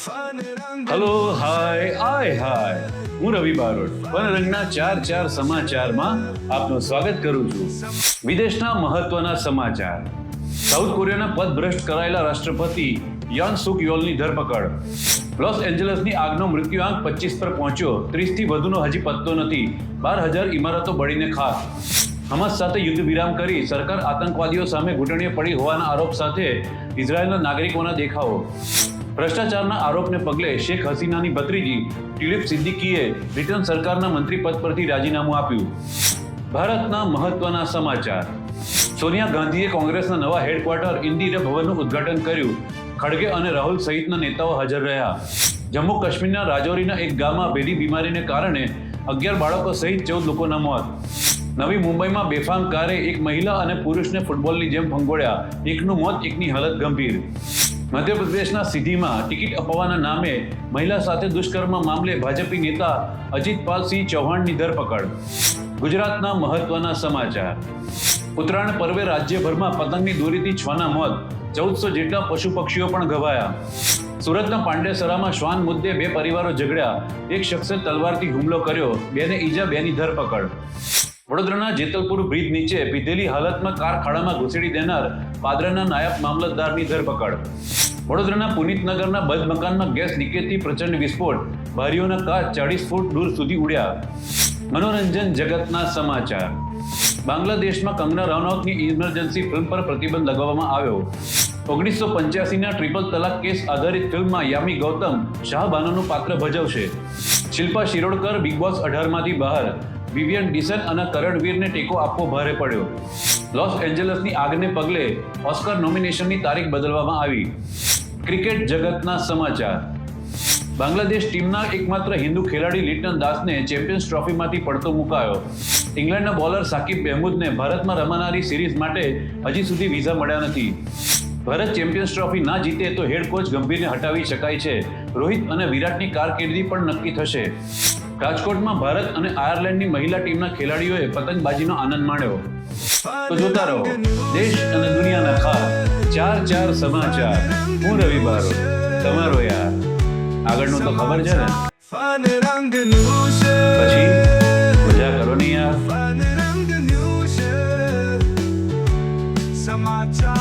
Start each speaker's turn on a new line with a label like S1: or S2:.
S1: Hello hi આય હાય હું રવિ બારોટ, વનરંગના ચાર ચાર સમાચારમાં આપનું સ્વાગત કરું છું. વિદેશના મહત્વના સમાચાર. સાઉથ કોરિયાના પદભ્રષ્ટ કરાયેલા રાષ્ટ્રપતિ યોન સુક યોલની ધરપકડ. લોસ એન્જલસની આગનો મૃત્યુઆંક પચીસ પર પહોંચ્યો. ત્રીસથી વધુનો હજી પત્તો નથી. બાર હજાર ઇમારતો બળીને ખાસ હમાસ સાથે યુદ્ધ વિરામ કરી સરકાર આતંકવાદીઓ સામે ઘૂંટણીએ પડી હોવાના આરોપ સાથે ઇઝરાયેલના નાગરિકોના દેખાવો. ભ્રષ્ટાચારના આરોપને પગલે શેખ હસીનાની ભત્રીજી ટિલિપ સિદ્દીકીએ બ્રિટન સરકારના મંત્રી પદ પરથી રાજીનામું આપ્યું. ભારતના મહત્વના સમાચાર. સોનિયા ગાંધીએ કોંગ્રેસના નવા હેડક્વાર્ટર ઇન્દિરા ભવનનું ઉદ્ઘાટન કર્યું. ખડગે અને રાહુલ સહિતના નેતાઓ હાજર રહ્યા. જમ્મુ કાશ્મીરના રાજૌરીના એક ગામમાં ભેદી બીમારીને કારણે અગિયાર બાળકો સહિત ચૌદ લોકોના મોત. નવી મુંબઈમાં બેફામ કારે એક મહિલા અને પુરુષને ફૂટબોલની જેમ ફંગોળ્યા એકનું મોત, એકની હાલત ગંભીર. મધ્યપ્રદેશના સિદ્ધીમાં ટિકિટ અપાવવાના નામે મહિલા સાથે દુષ્કર્મ મામલે ભાજપી નેતા અજીતપાલસિંહ ચૌહાણની ધરપકડ. ગુજરાતના મહત્વના સમાચાર. ઉત્તરાયણ પર્વે રાજ્યભરમાં પતંગની દોરીથી છના મોત. ચૌદસો જેટલા પશુ પક્ષીઓ પણ ઘવાયા. સુરતના પાંડેસરામાં શ્વાન મુદ્દે બે પરિવારો ઝઘડ્યા. એક શખ્સે તલવારથી હુમલો કર્યો, બેને ઈજા, બેની ધરપકડ. વડોદરાના જેતલપુર બ્રિજ નીચે પીધેલી હાલતમાં કાર ખાડામાં ઘૂસેડી દેનાર પાદરાના નાયબ મામલતદારની ધરપકડ. વડોદરાના પુનિતનગરના બંધ મકાનમાં ગેસ લીકેજથી પ્રચંડ વિસ્ફોટ. બારીઓના કાચ ચાળીસ ફૂટ દૂર સુધી ઉડ્યા. મનોરંજન જગતના સમાચાર. બાંગ્લાદેશમાં કંગના રાણાવતની ઇમરજન્સી ફિલ્મ પર પ્રતિબંધ લગાવવામાં આવ્યો. ઓગણીસો પંચ્યાસીના ટ્રિપલ તલાક કેસ આધારિત ફિલ્મમાં યામી ગૌતમ શાહબાનોનું પાત્ર ભજવશે. શિલ્પા શિરોડકર, બિગ બોસ અઢારમાંથી બહાર. વિવિયન ડિસન અને કરણવીરને ટેકો આપવો ભારે પડ્યો. લોસ એન્જલસની આગને પગલે ઓસ્કર નોમિનેશનની તારીખ બદલવામાં આવી. ક્રિકેટ જગતના સમાચાર. બાંગ્લાદેશ ટીમના એકમાત્ર હિન્દુ ખેલાડી લિટન દાસને ચેમ્પિયન્સ ટ્રોફીમાંથી પડતો મુકાયો. ઇંગ્લેન્ડના બોલર સાકિબ મહેમૂદને ભારતમાં રમાનારી સિરીઝ માટે હજી સુધી વિઝા મળ્યા નથી. ભારત ચેમ્પિયન્સ ટ્રોફી ના જીતે તો હેડ કોચ ગંભીરને હટાવી શકાય છે. રોહિત અને વિરાટની કારકિર્દી પણ નક્કી થશે. રાજકોટમાં ભારત અને આયર્લેન્ડની મહિલા ટીમના ખેલાડીઓએ પતંગબાજીનો આનંદ માણ્યો. તો જોતા રહો, દેશ અને દુનિયાના ખાસ. ચાર ચાર સમાચાર. હું રવિ બારો તમારો યાર. આગળનું તો ખબર છે ને? પછી મજા કરો ને યાર.
S2: સમાચાર.